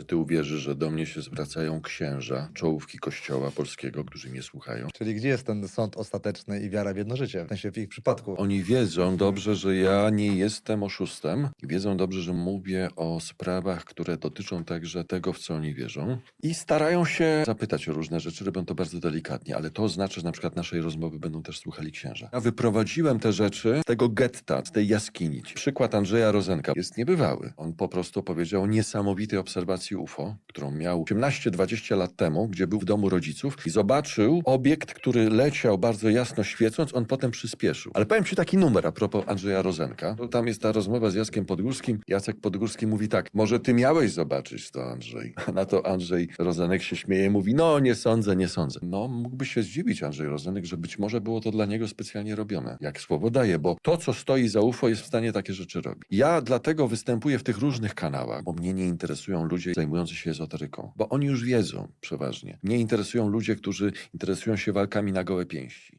Czy ty uwierzysz, że do mnie się zwracają księża, czołówki kościoła polskiego, którzy mnie słuchają? Czyli gdzie jest ten sąd ostateczny i wiara w jedno życie? W sensie w ich przypadku. Oni wiedzą dobrze, że ja nie jestem oszustem. Wiedzą dobrze, że mówię o sprawach, które dotyczą także tego, w co oni wierzą. I starają się zapytać o różne rzeczy, robią to bardzo delikatnie, ale to oznacza, że na przykład naszej rozmowy będą też słuchali księża. Ja wyprowadziłem te rzeczy z tego getta, z tej jaskini. Przykład Andrzeja Rozenka jest niebywały. On po prostu powiedział o niesamowitej obserwacji UFO, którą miał 18-20 lat temu, gdzie był w domu rodziców i zobaczył obiekt, który leciał bardzo jasno świecąc, on potem przyspieszył. Ale powiem ci taki numer a propos Andrzeja Rozenka. Tam jest ta rozmowa z Jackiem Podgórskim. Jacek Podgórski mówi tak, może ty miałeś zobaczyć to, Andrzej. A na to Andrzej Rozenek się śmieje i mówi, no nie sądzę, nie sądzę. No mógłby się zdziwić Andrzej Rozenek, że być może było to dla niego specjalnie robione. Jak słowo daje, bo to, co stoi za UFO jest w stanie takie rzeczy robić. Ja dlatego występuję w tych różnych kanałach, bo mnie nie interesują ludzie zajmujący się ezoteryką, bo oni już wiedzą przeważnie. Mnie interesują ludzie, którzy interesują się walkami na gołe pięści.